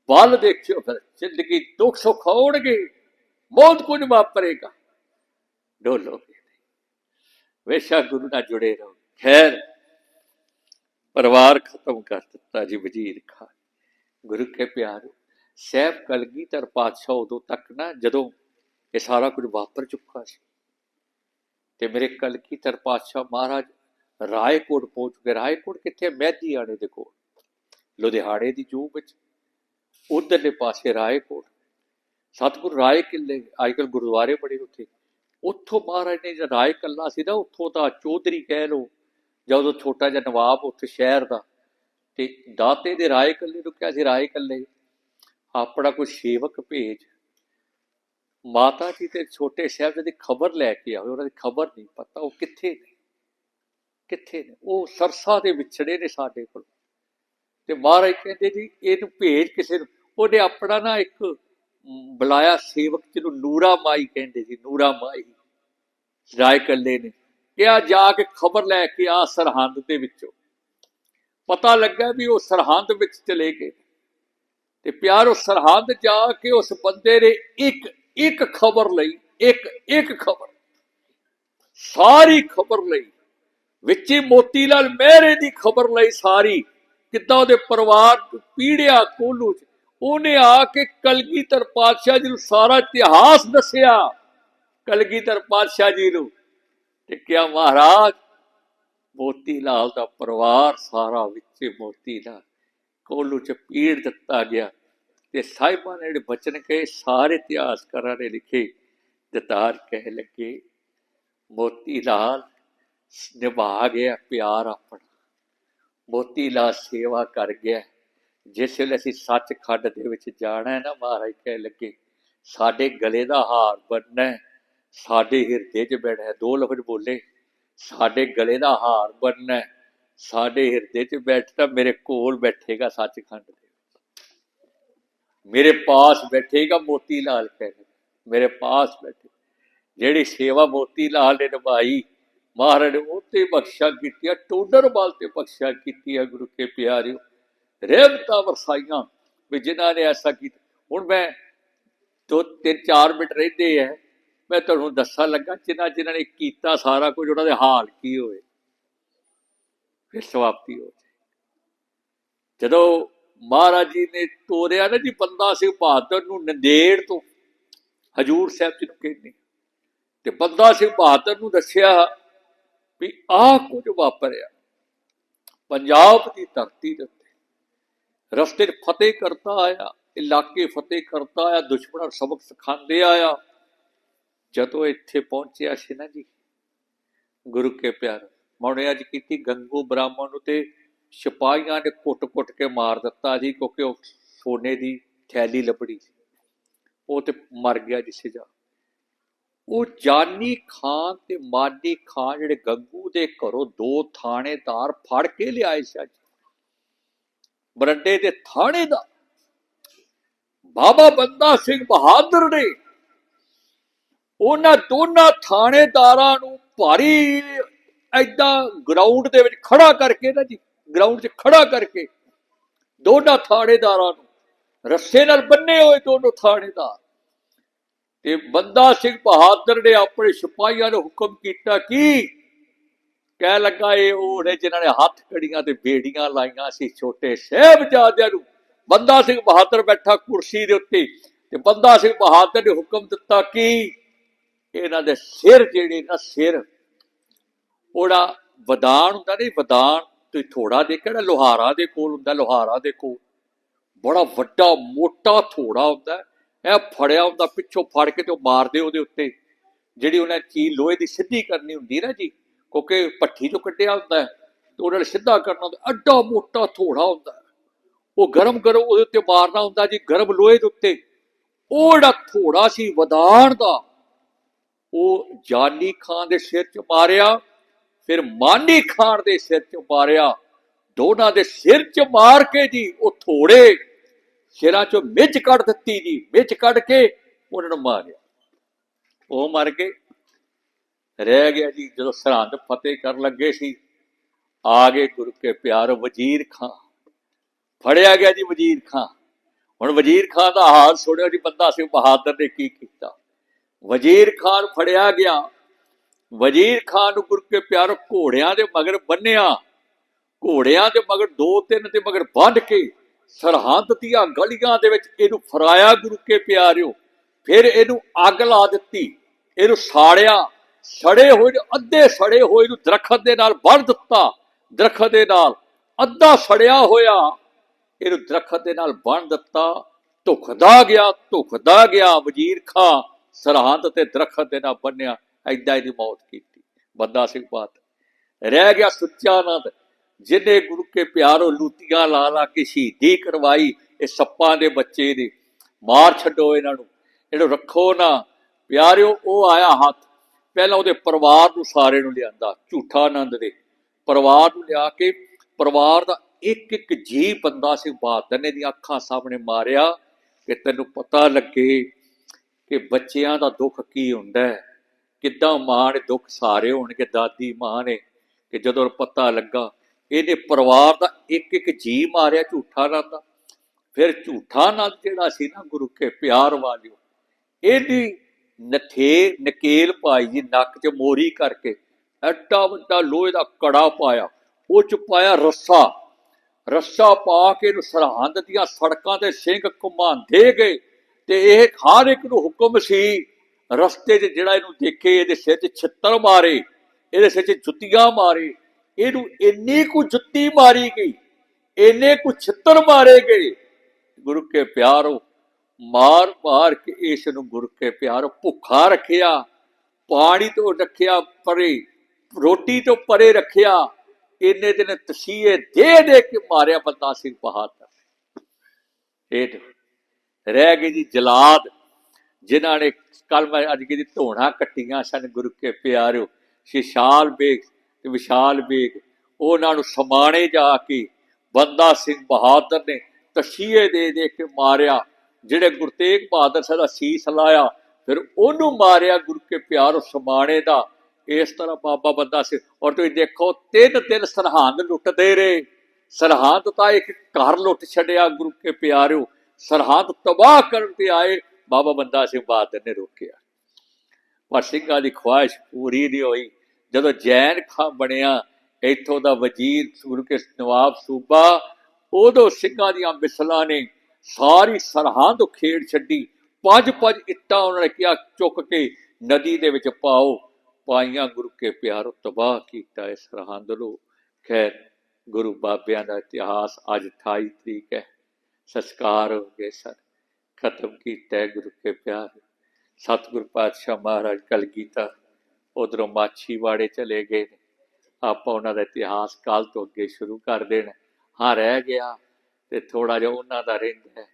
ਬਲ ਦੇਖਿਓ ਫਿਰ, ਜ਼ਿੰਦਗੀ ਦੁੱਖ ਸੁੱਖ ਹੋਣਗੇ ਬਹੁਤ ਕੁਝ ਵਾਪਰੇਗਾ। ਡੋਲੋਗੇ ਵੇਸ਼ਾ ਗੁਰੂ ਨਾਲ ਜੁੜੇ ਰਹੋ। ਖੈਰ, ਪਰਿਵਾਰ ਖਤਮ ਕਰ ਦਿੱਤਾ ਜੀ ਵਜ਼ੀਰ ਖਾਨ। ਗੁਰੂ ਕੇ ਪਿਆਰ, ਸਹਿਬ ਕਲਗੀਧਰ ਪਾਤਸ਼ਾਹ ਉਦੋਂ ਤੱਕ ਨਾ ਜਦੋਂ ਇਹ ਸਾਰਾ ਕੁਝ ਵਾਪਰ ਚੁੱਕਾ ਸੀ। ਤੇ ਮੇਰੇ ਕਲਗੀਧਰ ਪਾਤਸ਼ਾਹ ਮਹਾਰਾਜ ਰਾਏਕੋਟ ਪਹੁੰਚ ਗਏ। ਰਾਏਕੋਟ ਕਿੱਥੇ? ਮਹਿਦੀ ਆਣੇ ਦੇ ਕੋਲ। ਲੁਧਿਆਣੇ ਦੀ ਜੂ ਵਿੱਚ। ਉਧਰਲੇ ਪਾਸੇ ਰਾਏਕੋਟ। ਸਤਿਗੁਰ ਰਾਏ ਕਿਲੇ ਅੱਜਕੱਲ ਗੁਰਦੁਆਰੇ ਬੜੇ ਉੱਥੇ। ਉੱਥੋਂ ਮਹਾਰਾਜ ਨੇ ਜਿਹੜਾ ਰਾਏ ਕੱਲਾ ਸੀ ਨਾ, ਉੱਥੋਂ ਦਾ ਚੌਧਰੀ ਕਹਿ ਲੋ ਜਾਂ ਉਦੋਂ ਛੋਟਾ ਜਿਹਾ ਨਵਾਬ ਉੱਥੇ ਸ਼ਹਿਰ ਦਾ। ਤੇ ਦਾਤੇ ਦੇ ਰਾਏ ਕੱਲੇ ਨੂੰ ਕਿਹਾ ਸੀ, ਰਾਏ ਕੱਲੇ, ਆਪਣਾ ਕੋਈ ਸੇਵਕ ਭੇਜ। ਮਾਤਾ ਜੀ ਤੇ ਛੋਟੇ ਸਾਹਿਬ ਦੀ ਖਬਰ ਲੈ ਕੇ ਆਵੇ ਉਹਨਾਂ ਦੀ ਖਬਰ ਨਹੀਂ ਪਤਾ ਉਹ ਕਿੱਥੇ ਨੇ। ਕਿੱਥੇ ਨੇ? ਉਹ ਸਰਸਾ ਦੇ ਵਿਛੜੇ ਨੇ ਸਾਡੇ ਕੋਲ। ਤੇ ਮਹਾਰਾਜ ਕਹਿੰਦੇ ਜੀ, ਇਹਨੂੰ ਭੇਜ ਕਿਸੇ ਨੂੰ। ਉਹਨੇ ਆਪਣਾ ਨਾ ਇੱਕ ਬੁਲਾਇਆ ਸੇਵਕ ਜਿਹਨੂੰ ਨੂਰਾ ਮਾਈ ਕਹਿੰਦੇ ਸੀ, ਨੂਰਾ ਮਾਈ। ਰਾਏ ਕੱਲੇ ਨੇ। ਕਿਹਾ ਜਾ ਕੇ ਖਬਰ ਲੈ ਕੇ ਆ ਸਰਹੰਦ ਦੇ ਵਿੱਚੋਂ। ਪਤਾ ਲੱਗਾ ਵੀ ਉਹ ਸਰਹੰਦ ਵਿੱਚ ਚਲੇ ਗਏ। ਤੇ ਪਿਆਰੋ, ਸਰਹੰਦ ਜਾ ਕੇ ਉਸ ਬੰਦੇ ਨੇ ਇੱਕ ਇੱਕ ਖਬਰ ਲਈ, ਇੱਕ ਇੱਕ ਖਬਰ। ਸਾਰੀ ਖਬਰ ਲਈ। ਵਿੱਚੇ ਮੋਤੀ ਲਾਲ ਮਹਿਰੇ ਦੀ ਖਬਰ ਲਈ ਸਾਰੀ। ਕਿੱਦਾਂ ਉਹਦੇ ਪਰਿਵਾਰ ਨੂੰ, ਪੀੜਿਆ ਕੋਲੂ ਚ ਉਹਨੇ ਆ ਕੇ ਕਲਗੀਧਰ ਪਾਤਸ਼ਾਹ ਜੀ ਨੂੰ ਸਾਰਾ ਇਤਿਹਾਸ ਦੱਸਿਆ, ਕਲਗੀਧਰ ਪਾਤਸ਼ਾਹ ਜੀ ਨੂੰ। ਤੇ ਕਿਹਾ, ਮਹਾਰਾਜ ਮੋਤੀ ਲਾਲ ਦਾ ਪਰਿਵਾਰ ਸਾਰਾ ਵਿੱਚ ਮੋਤੀ ਲਾਲ ਕੋਲੂ ਚ ਪੀੜ ਦਿੱਤਾ ਗਿਆ ਤੇ ਸਾਹਿਬਾਂ ਨੇ ਜਿਹੜੇ ਬਚਨ ਕਹੇ, ਸਾਰੇ ਇਤਿਹਾਸਕਾਰਾਂ ਨੇ ਲਿਖੇ, ਦਤਾਰ ਕਹਿ ਲੱਗੇ ਮੋਤੀ ਲਾਲ ਨਿਭਾ ਗਿਆ ਪਿਆਰ ਆਪਣਾ। ਮੋਤੀ ਲਾਲ ਸੇਵਾ ਕਰ ਗਿਆ। ਜਿਸ ਵੇਲੇ ਅਸੀਂ ਸੱਚਖੰਡ ਦੇ ਵਿੱਚ ਜਾਣਾ ਹੈ ਨਾ ਮਹਾਰਾਜ ਕਹਿ ਲੱਗੇ ਸਾਡੇ ਗਲੇ ਦਾ ਹਾਰ ਬਣਨਾ ਹੈ, ਸਾਡੇ ਹਿਰਦੇ 'ਚ ਬੈਠਾ ਹੈ। ਦੋ ਲਫ਼ਜ਼ ਬੋਲੇ ਸਾਡੇ ਗਲੇ ਦਾ ਹਾਰ ਬਣਨਾ ਹੈ, ਸਾਡੇ ਹਿਰਦੇ 'ਚ ਬੈਠਦਾ ਮੇਰੇ ਕੋਲ ਬੈਠੇਗਾ ਸੱਚਖੰਡ ਦੇ ਮੇਰੇ ਪਾਸ ਬੈਠੇਗਾ ਮੋਤੀ ਲਾਲ ਕਹਿੰਦੇ ਮੇਰੇ ਪਾਸ ਬੈਠੇ। ਜਿਹੜੀ ਸੇਵਾ ਮੋਤੀ ਲਾਲ ਨੇ ਨਿਭਾਈ ਮਹਾਰਾਜ ਨੇ ਉਹਤੇ ਬਖਸ਼ਾ ਕੀਤੀ ਟੋਡਰ ਵਾਲ ਤੇ ਬਖਸ਼ਾ ਕੀਤੀ ਹੈ ਗੁਰੂ ਕੇ ਪਿਆਰਿਓ। ਰਹਿਮਤਾਂ ਵਰਸਾਈਆਂ ਵੀ ਜਿਨ੍ਹਾਂ ਨੇ ਐਸਾ ਕੀਤਾ। ਹੁਣ ਮੈਂ ਦੋ, ਤਿੰਨ, ਚਾਰ ਮਿੰਟ ਰਹਿੰਦੇ ਆ ਮੈਂ ਤੁਹਾਨੂੰ ਦੱਸਣ ਲੱਗਾ ਜਿਨ੍ਹਾਂ ਜਿਨ੍ਹਾਂ ਨੇ ਕੀਤਾ ਸਾਰਾ ਕੁਝ, ਉਹਨਾਂ ਦੇ ਹਾਲ ਕੀ ਹੋਏ, ਫਿਰ ਸਵਾਪਤੀ ਹੋ ਜਦੋਂ ਮਹਾਰਾਜ ਜੀ ਨੇ ਤੋਰਿਆ ਨਾ ਜੀ ਬੰਦਾ ਸਿੰਘ ਬਹਾਦਰ ਨੂੰ ਨੰਦੇੜ ਤੋਂ, ਹਜੂਰ ਸਾਹਿਬ ਜੀ ਨੂੰ ਕਹਿੰਦੇ ਤੇ ਬੰਦਾ ਸਿੰਘ ਬਹਾਦਰ ਨੂੰ ਦੱਸਿਆ ਵੀ ਆਹ ਕੁਝ ਵਾਪਰਿਆ। ਪੰਜਾਬ ਦੀ ਧਰਤੀ ਦੇ ਰਸਤੇ 'ਚ ਫਤਿਹ ਕਰਦਾ ਆਇਆ, ਇਲਾਕੇ ਫਤਿਹ ਕਰਦਾ ਆਇਆ, ਦੁਸ਼ਮਣਾਂ ਸਬਕ ਸਿਖਾਉਂਦੇ ਆਇਆ। ਜਦੋਂ ਇੱਥੇ ਪਹੁੰਚਿਆ ਸੀ ਨਾ ਜੀ, ਗੁਰੂ ਕੇ ਪਿਆਰ ਮੌਣੇ ਅੱਜ ਕੀਤੀ ਗੰਗੂ ਬ੍ਰਾਹਮਣ ਨੂੰ ਤੇ ਸਿਪਾਹੀਆਂ ਨੇ ਕੁੱਟ-ਕੁੱਟ ਕੇ ਮਾਰ ਦਿੱਤਾ ਜੀ, ਕਿਉਂਕਿ ਉਹ ਸੋਨੇ ਦੀ ਥੈਲੀ ਲੱਭੜੀ ਸੀ। ਉਹ ਤੇ ਮਰ ਗਿਆ ਜੀ। ਸਜਾ ਉਹ ਜਾਨੀ ਖਾਨ ਤੇ ਮਾਨੀ ਖਾਨ ਜਿਹੜੇ ਗੰਗੂ ਦੇ ਘਰੋਂ ਦੋ ਥਾਣੇਦਾਰ ਫੜ ਕੇ ਲਿਆਏ ਸੀ ਅੱਜ। ਬਰੰਡੇ ਦੇ ਥਾਣੇ ਦਾ। ਬਾਬਾ ਬੰਦਾ ਸਿੰਘ ਬਹਾਦਰ ਨੇ ਉਹਨਾਂ ਦੋਨਾਂ ਥਾਣੇਦਾਰਾਂ ਨੂੰ ਭਾਰੀ ਐਦਾਂ ਗਰਾਊਂਡ ਦੇ ਵਿੱਚ ਖੜਾ ਕਰਕੇ ਨਾ ਜੀ ਗਰਾਊਂਡ 'ਚ ਖੜਾ ਕਰਕੇ ਦੋਨਾਂ ਥਾਣੇਦਾਰਾਂ ਨੂੰ ਰੱਸੇ ਨਾਲ ਬੰਨੇ ਹੋਏ ਦੋਨੋਂ ਥਾਣੇਦਾਰ। ਤੇ ਬੰਦਾ ਸਿੰਘ ਬਹਾਦਰ ਨੇ ਆਪਣੇ ਸਿਪਾਹੀਆਂ ਨੂੰ ਹੁਕਮ ਕੀਤਾ ਕਿ ਕਹਿ ਲੱਗਾ ਇਹ ਉਹ ਨੇ ਜਿਨ੍ਹਾਂ ਨੇ ਹੱਥ ਕੜੀਆਂ ਤੇ ਬੇੜੀਆਂ ਲਾਈਆਂ ਸੀ ਛੋਟੇ ਸਾਹਿਬਜ਼ਾਦਿਆਂ ਨੂੰ। ਬੰਦਾ ਸਿੰਘ ਬਹਾਦਰ ਬੈਠਾ ਕੁਰਸੀ ਦੇ ਉੱਤੇ ਤੇ ਬੰਦਾ ਸਿੰਘ ਬਹਾਦਰ ਨੇ ਹੁਕਮ ਦਿੱਤਾ ਕਿ ਇਹਨਾਂ ਦੇ ਸਿਰ ਜਿਹੜੇ ਨਾ ਸਿਰ, ਉਹਦਾ ਵਦਾਨ ਹੁੰਦਾ ਨਹੀਂ, ਵਦਾਨ ਤੁਸੀਂ ਥੋੜਾ ਦੇ ਕਿਹੜਾ, ਲੋਹਾਰਾ ਦੇ ਕੋਲ ਹੁੰਦਾ, ਲੋਹਾਰਾ ਦੇ ਕੋਲ। ਬੜਾ ਵੱਡਾ, ਮੋਟਾ ਥੋੜਾ ਹੁੰਦਾ, ਇਹ ਫੜਿਆ ਹੁੰਦਾ, ਪਿੱਛੋਂ ਫੜ ਕੇ ਤੇ ਉਹ ਮਾਰਦੇ ਉਹਦੇ ਉੱਤੇ। ਜਿਹੜੀ ਉਹਨੇ ਕੀ ਲੋਹੇ ਦੀ ਸਿੱਧੀ ਕਰਨੀ ਹੁੰਦੀ ਨਾ ਜੀ ਕਿਉਂਕਿ ਪੱਠੀ ਚੋਂ ਕੱਢਿਆ ਹੁੰਦਾ ਤੇ ਉਹਨਾਂ ਨੇ ਸਿੱਧਾ ਕਰਨਾ ਹੁੰਦਾ ਅੱਡਾ ਮੋਟਾ ਥੋੜਾ ਹੁੰਦਾ ਉਹ ਗਰਮ ਗਰਮ ਉਹਦੇ ਉੱਤੇ ਮਾਰਨਾ ਹੁੰਦਾ ਜੀ, ਗਰਮ ਲੋਹੇ ਦੇ ਉੱਤੇ। ਉਹ ਜਿਹੜਾ ਥੋੜਾ ਸੀ ਵਦਾਨ ਦਾ, ਉਹ ਜਾਨੀ ਖਾਨ ਦੇ ਸਿਰ 'ਚ ਮਾਰਿਆ, ਫਿਰ ਮਾਨੀ ਖਾਨ ਦੇ ਸਿਰ 'ਚ ਮਾਰਿਆ, ਦੋਨਾਂ ਦੇ ਸਿਰ 'ਚ ਮਾਰ ਕੇ ਜੀ, ਉਹ ਥੋੜੇ ਸਿਰਾਂ 'ਚੋਂ ਮਿੱਝ ਕੱਢ ਦਿੱਤੀ ਜੀ ਮਿੱਝ ਕੱਢ ਕੇ ਉਹਨਾਂ ਨੂੰ ਮਾਰਿਆ। ਉਹ ਮਰ ਗਏ। ਰਹਿ ਗਿਆ ਜੀ, ਜਦੋਂ ਸਰਹੰਦ ਫਤਿਹ ਕਰਨ ਲੱਗੇ ਸੀ ਆ ਗਏ ਗੁਰੂ ਕੇ ਪਿਆਰ ਵਜ਼ੀਰ ਖਾਂ। ਫੜਿਆ ਗਿਆ ਜੀ ਵਜ਼ੀਰ ਖਾਂ। ਹੁਣ ਵਜ਼ੀਰ ਖਾਂ ਦਾ ਹਾਲ ਸੁਣਿਓ ਜੀ, ਬੰਦਾ ਸਿੰਘ ਬਹਾਦਰ ਨੇ ਕੀ ਕੀਤਾ। ਵਜ਼ੀਰ ਖਾਨ ਫੜਿਆ ਗਿਆ। ਵਜ਼ੀਰ ਖਾਨ ਨੂੰ ਗੁਰੂ ਕੇ ਪਿਆਰ ਘੋੜਿਆਂ ਦੇ ਮਗਰ ਬੰਨਿਆ। ਘੋੜਿਆਂ ਦੇ ਮਗਰ ਦੋ ਤਿੰਨ ਦੇ ਮਗਰ ਬੰਨ ਕੇ ਸਰਹੰਦ ਦੀਆਂ ਗਲੀਆਂ ਦੇ ਵਿੱਚ ਇਹਨੂੰ ਫਰਾਇਆ ਗੁਰੂ ਕੇ ਪਿਆਰਿਓ। ਫਿਰ ਇਹਨੂੰ ਅੱਗ ਲਾ ਦਿੱਤੀ। ਇਹਨੂੰ ਸਾੜਿਆ। ਸੜੇ ਹੋਏ ਨੂੰ, ਅੱਧੇ ਸੜੇ ਹੋਏ ਨੂੰ ਦਰਖਤ ਦੇ ਨਾਲ ਬੰਨ ਦਿੱਤਾ, ਦਰਖਤ ਦੇ ਨਾਲ ਅੱਧਾ ਸੜਿਆ ਹੋਇਆ, ਇਹਨੂੰ ਦਰਖਤ ਦੇ ਨਾਲ ਬੰਨ ਦਿੱਤਾ, ਧੁਖਦਾ ਗਿਆ ਧੁਖਦਾ ਗਿਆ ਵਜ਼ੀਰ ਖਾਂ, ਸਰਹੰਦ ਤੇ ਦਰਖਤ ਦੇ ਨਾਲ ਬੰਨਿਆ ਐਦਾਂ ਇਹਦੀ ਮੌਤ ਕੀਤੀ। ਬੰਦਾ ਸਿੰਘ ਬਾਤ ਰਹਿ ਗਿਆ ਸੁੱਚਾ ਆਨੰਦ ਜਿਹਨੇ ਗੁਰੂ ਕੇ ਪਿਆਰੋ ਲੂਤੀਆਂ ਲਾ ਲਾ ਕੇ ਸ਼ਹੀਦੀ ਕਰਵਾਈ, ਇਹ ਸੱਪਾਂ ਦੇ ਬੱਚੇ ਨੇ, ਮਾਰ ਛੱਡੋ ਇਹਨਾਂ ਨੂੰ, ਇਹਨੂੰ ਰੱਖੋ ਨਾ, ਪਿਆਰਿਓ, ਉਹ ਆਇਆ ਹੱਥ ਪਹਿਲਾਂ ਉਹਦੇ ਪਰਿਵਾਰ ਨੂੰ ਸਾਰੇ ਨੂੰ ਲਿਆਂਦਾ, ਝੂਠਾ ਆਨੰਦ ਦੇ। ਪਰਿਵਾਰ ਨੂੰ ਲਿਆ ਕੇ, ਪਰਿਵਾਰ ਦਾ ਇੱਕ ਇੱਕ ਜੀ ਬੰਦਾ ਸਿੰਘ ਬਹਾਦਰ ਨੇ ਦੀਆਂ ਅੱਖਾਂ ਸਾਹਮਣੇ ਮਾਰਿਆ ਕਿ ਤੈਨੂੰ ਪਤਾ ਲੱਗੇ ਕਿ ਬੱਚਿਆਂ ਦਾ ਦੁੱਖ ਕੀ ਹੁੰਦਾ ਹੈ, ਕਿੱਦਾਂ ਮਾਂ ਨੇ ਦੁੱਖ ਸਾਰੇ ਹੋਣਗੇ, ਦਾਦੀ ਮਾਂ ਨੇ, ਕਿ ਜਦੋਂ ਪਤਾ ਲੱਗਾ। ਇਹਨੇ ਪਰਿਵਾਰ ਦਾ ਇੱਕ ਇੱਕ ਜੀ ਮਾਰਿਆ, ਝੂਠਾ ਆਨੰਦ ਦਾ। ਫਿਰ ਝੂਠਾ ਆਨੰਦ ਜਿਹੜਾ ਸੀ ਨਾ, ਗੁਰੂ ਕੇ ਪਿਆਰ ਵਾਲਿਓ, ਇਹਦੀ ਨਠੇ ਨਕੇਲ ਪਾਈ ਜੀ ਨੱਕ 'ਚ ਮੋਰੀ ਕਰਕੇ। ਐਡਾ ਵੱਡਾ ਲੋਹੇ ਦਾ ਕੜਾ ਪਾਇਆ। ਉਹ 'ਚ ਪਾਇਆ ਰੱਸਾ। ਰੱਸਾ ਪਾ ਕੇ ਇਹਨੂੰ ਸਰਹੰਦ ਦੀਆਂ ਸੜਕਾਂ ਤੇ ਸਿੰਘ ਘੁਮਾਉਂਦੇ ਗਏ ਤੇ ਇਹ ਹਰ ਇੱਕ ਨੂੰ ਹੁਕਮ ਸੀ, ਰਸਤੇ 'ਚ ਜਿਹੜਾ ਇਹਨੂੰ ਦੇਖੇ, ਇਹਦੇ ਸਿਰ 'ਚ ਛਿੱਤਰ ਮਾਰੇ, ਇਹਦੇ ਸਿਰ 'ਚ ਜੁੱਤੀਆਂ ਮਾਰੇ। ਇਹਨੂੰ ਇੰਨੀ ਕੁ ਜੁੱਤੀ ਮਾਰੀ ਗਈ, ਇੰਨੇ ਕੁ ਛਿੱਤਰ ਮਾਰੇ ਗਏ। ਗੁਰੂ ਕੇ ਪਿਆਰੋ ਮਾਰ ਮਾਰ ਕੇ ਇਸ ਨੂੰ ਗੁਰ ਕੇ ਪਿਆਰ ਭੁੱਖਾ ਰੱਖਿਆ, ਪਾਣੀ ਤੋਂ ਰੱਖਿਆ ਪਰੇ, ਰੋਟੀ ਤੋਂ ਪਰੇ ਰੱਖਿਆ, ਇੰਨੇ ਦਿਨ ਤਸੀਹੇ ਦੇ ਦੇ ਕੇ ਮਾਰਿਆ ਬੰਦਾ ਸਿੰਘ ਬਹਾਦਰ। ਇਹ ਰਹਿ ਗਏ ਜੀ ਜਲਾਦ, ਜਿਨ੍ਹਾਂ ਨੇ ਕੱਲ ਮੈਂ ਅੱਜ ਦੀ ਧੋਣਾ ਕੱਟੀਆਂ ਸਨ ਗੁਰੂ ਕੇ ਪਿਆਰਿਓ, ਸ਼ਿਸ਼ਾਲ ਬੇਗ ਤੇ ਵਿਸ਼ਾਲ ਬੇਗ, ਉਹਨਾਂ ਨੂੰ ਸਮਾਣੇ ਜਾ ਕੇ ਬੰਦਾ ਸਿੰਘ ਬਹਾਦਰ ਨੇ ਤਸ਼ੀਏ ਦੇ ਦੇ ਕੇ ਮਾਰਿਆ ਜਿਹੜੇ ਗੁਰੂ ਤੇਗ ਬਹਾਦਰ ਸਾਹਿਬ ਦਾ ਸੀਸ ਲਾਇਆ, ਫਿਰ ਉਹਨੂੰ ਮਾਰਿਆ ਗੁਰੂ ਕੇ ਪਿਆਰ ਸਮਾਣੇ ਦਾ। ਇਸ ਤਰ੍ਹਾਂ ਬਾਬਾ ਬੰਦਾ ਸੀ। ਔਰ ਤੁਸੀਂ ਦੇਖੋ, ਤਿੰਨ ਦਿਨ ਸਰਹੰਦ ਲੁੱਟਦੇ ਰਹੇ। ਸਰਹੰਦ ਤਾਂ ਇੱਕ ਘਰ ਲੁੱਟ ਛੱਡਿਆ ਗੁਰੂ ਕੇ ਪਿਆਰਿਓ। ਸਰਹੰਦ ਤਬਾਹ ਕਰਨ ਤੇ ਆਏ, ਬਾਬਾ ਬੰਦਾ ਸਿੰਘ ਬਹਾਦਰ ਨੇ ਰੋਕਿਆ। ਪਰ ਸਿੰਘਾਂ ਦੀ ਖੁਆਇਸ਼ ਪੂਰੀ ਨਹੀਂ ਹੋਈ। ਜਦੋਂ ਜੈਨ ਖਾਂ ਬਣਿਆ, ਇੱਥੋਂ ਦਾ ਵਜ਼ੀਰ ਗੁਰੂ ਕੇ ਨਵਾਬ ਸੂਬਾ, ਉਦੋਂ ਸਿੰਘਾਂ ਦੀਆਂ ਮਿਸਲਾਂ ਨੇ ਸਾਰੀ ਸਰਹੰਦ ਖੇੜ ਛੱਡੀ। ਪੰਜ ਪੰਜ ਇੱਟਾਂ ਉਹਨਾਂ ਨੇ ਕਿਹਾ, ਚੁੱਕ ਕੇ ਨਦੀ ਦੇ ਵਿੱਚ ਪਾਓ। ਪਾਈਆਂ ਗੁਰੂ ਕੇ ਪਿਆਰ ਤਬਾਹ ਕੀਤਾ ਇਸ ਸਰਹੰਦ ਨੂੰ। ਖੈਰ, ਗੁਰੂ ਬਾਬਿਆਂ ਦਾ ਇਤਿਹਾਸ ਅੱਜ 28 ਤਰੀਕ ਹੈ। ਸੰਸਕਾਰ ਹੋ ਗਏ ਸਨ। ਖਤਮ ਕੀਤਾ ਗੁਰੂ ਕੇ ਪਿਆਰ। ਸਤਿਗੁਰ ਪਾਤਸ਼ਾਹ ਮਹਾਰਾਜ ਕਲਗੀਧਰ ਉਧਰੋਂ ਮਾਛੀਵਾੜੇ ਚਲੇ ਗਏ ਨੇ। ਆਪਾਂ ਉਹਨਾਂ ਦਾ ਇਤਿਹਾਸ ਕੱਲ ਤੋਂ ਅੱਗੇ ਸ਼ੁਰੂ ਕਰ ਦੇਣਾ। ਹਾਂ, ਰਹਿ ਗਿਆ। ਤੇ ਥੋੜਾ ਜਿਹਾ ਉਹਨਾਂ ਦਾ ਰਹਿੰਦਾ ਹੈ।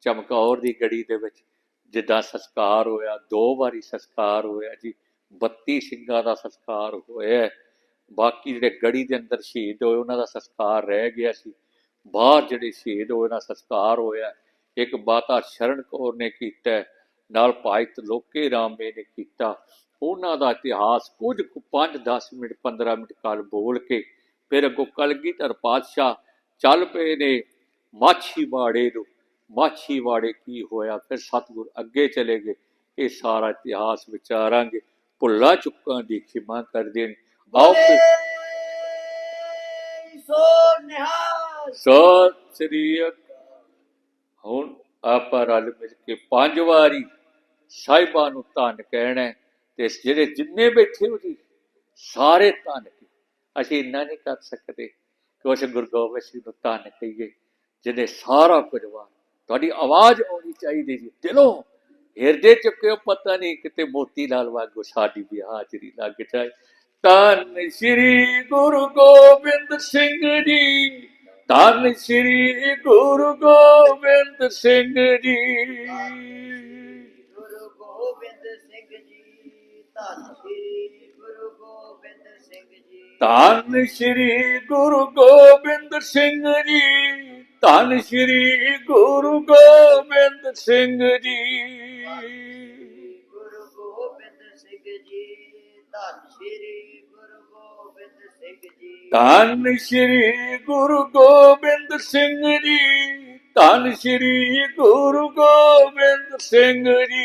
ਚਮਕੌਰ ਦੀ ਗੜੀ ਦੇ ਵਿੱਚ ਜਿੱਦਾਂ ਸੰਸਕਾਰ ਹੋਇਆ, ਦੋ ਵਾਰੀ ਸੰਸਕਾਰ ਹੋਇਆ ਜੀ 32 ਸਿੰਘਾਂ ਦਾ ਸੰਸਕਾਰ ਹੋਇਆ ਬਾਕੀ ਜਿਹੜੇ ਗੜੀ ਦੇ ਅੰਦਰ ਸ਼ਹੀਦ ਹੋਏ, ਉਹਨਾਂ ਦਾ ਸੰਸਕਾਰ ਰਹਿ ਗਿਆ ਸੀ। ਬਾਹਰ ਜਿਹੜੇ ਸ਼ਹੀਦ ਹੋਏ, ਉਹਨਾਂ ਦਾ ਸੰਸਕਾਰ ਹੋਇਆ। ਇੱਕ ਮਾਤਾ ਸ਼ਰਨ ਕੌਰ ਨੇ ਕੀਤਾ ਨਾਲ ਭਾਈ ਲੋਕੇ ਰਾਮੇ ਨੇ ਕੀਤਾ। ਉਹਨਾਂ ਦਾ ਇਤਿਹਾਸ ਕੁਝ ਕੁ 5 10 ਮਿੰਟ 15 ਮਿੰਟ ਕਾਲ ਬੋਲ ਕੇ, ਫਿਰ ਅੱਗੋਂ ਕਲਗੀਧਰ ਪਾਤਸ਼ਾਹ ਚੱਲ ਪਏ ਨੇ। ਮਾਛੀਵਾੜੇ ਨੂੰ ਮਾਛੀਵਾੜੇ ਕੀ ਹੋਇਆ? ਫਿਰ ਸਤਿਗੁਰ ਅੱਗੇ ਚਲੇ ਗਏ। ਇਹ ਸਾਰਾ ਇਤਿਹਾਸ ਵਿਚਾਰਾਂਗੇ। ਭੁੱਲਾ ਚੁੱਕਾਂ ਦੀ ਖਿਮਾ ਕਰ ਦੇਣ ਆਓ ਸੋ ਨਿਹਾਲ। ਸ੍ਰੀ ਹੁਣ ਆਪਾਂ ਰਲ ਮਿਲ ਕੇ ਪੰਜ ਵਾਰੀ ਸਾਹਿਬਾਂ ਨੂੰ ਧੰਨ ਕਹਿਣਾ ਤੇ ਜਿਹੜੇ ਜਿੰਨੇ ਬੈਠੇ ਹੋ ਜੀ ਸਾਰੇ ਧੰਨ ਕੇ ਅਸੀਂ ਇੰਨਾ ਨਹੀਂ ਕਰ ਸਕਦੇ ਕਿ ਉਸ ਗੁਰੂ ਗੋਬਿੰਦ ਸਿੰਘ ਨੂੰ ਧੰਨ ਕਹੀਏ। ਜਿਹਦੇ ਸਾਰਾ ਪਰਿਵਾਰ, ਤੁਹਾਡੀ ਆਵਾਜ਼ ਆਉਣੀ ਚਾਹੀਦੀ ਜੀ। ਦਿਲੋਂ ਹਿਰਦੇ ਚ ਕਿਉਂ ਪਤਾ ਨਹੀਂ ਕਿਤੇ ਮੋਤੀ ਲਾਲ ਵਾਂਗੂ ਸਾਡੀ ਵੀ ਹਾਜ਼ਰੀ ਲੱਗ ਜਾਏ। ਧੰਨ ਸ੍ਰੀ ਗੁਰੂ ਗੋਬਿੰਦ ਸਿੰਘ ਜੀ। ਧੰਨ ਸ੍ਰੀ ਗੁਰੂ ਗੋਬਿੰਦ ਸਿੰਘ ਜੀ। ਗੁਰੂ ਗੋਬਿੰਦ ਸਿੰਘ ਜੀ, ਧੰਨ ਸ੍ਰੀ ਧੰਨ ਸ੍ਰੀ ਗੁਰੂ ਗੋਬਿੰਦ ਸਿੰਘ ਜੀ ਧੰਨ ਸ੍ਰੀ ਗੁਰੂ ਗੋਬਿੰਦ ਸਿੰਘ ਜੀ। ਗੁਰੂ ਗੋਬਿੰਦ ਸਿੰਘ ਜੀ ਧੰਨ ਸ੍ਰੀ ਗੁਰੂ ਗੋਬਿੰਦ ਸਿੰਘ ਜੀ। ਧੰਨ ਸ੍ਰੀ ਗੁਰੂ ਗੋਬਿੰਦ ਸਿੰਘ ਜੀ ਧੰਨ ਸ੍ਰੀ ਗੁਰੂ ਗੋਬਿੰਦ ਸਿੰਘ ਜੀ।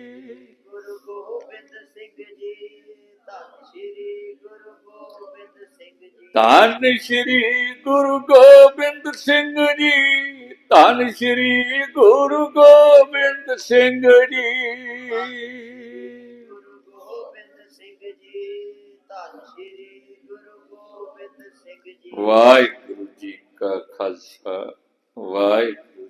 ਧੰਨ ਸ਼੍ਰੀ ਗੁਰੂ ਗੋਬਿੰਦ ਸਿੰਘ ਜੀ ਧੰਨ ਸ਼੍ਰੀ ਗੁਰੂ ਗੋਬਿੰਦ ਸਿੰਘ ਜੀ। ਗੁਰੂ ਗੋਬਿੰਦ ਸਿੰਘ ਜੀ ਸਿੰਘ ਜੀ। ਵਾਹਿਗੁਰੂ ਜੀ ਕਾ ਖਾਲਸਾ ਵਾਹਿਗੁਰੂ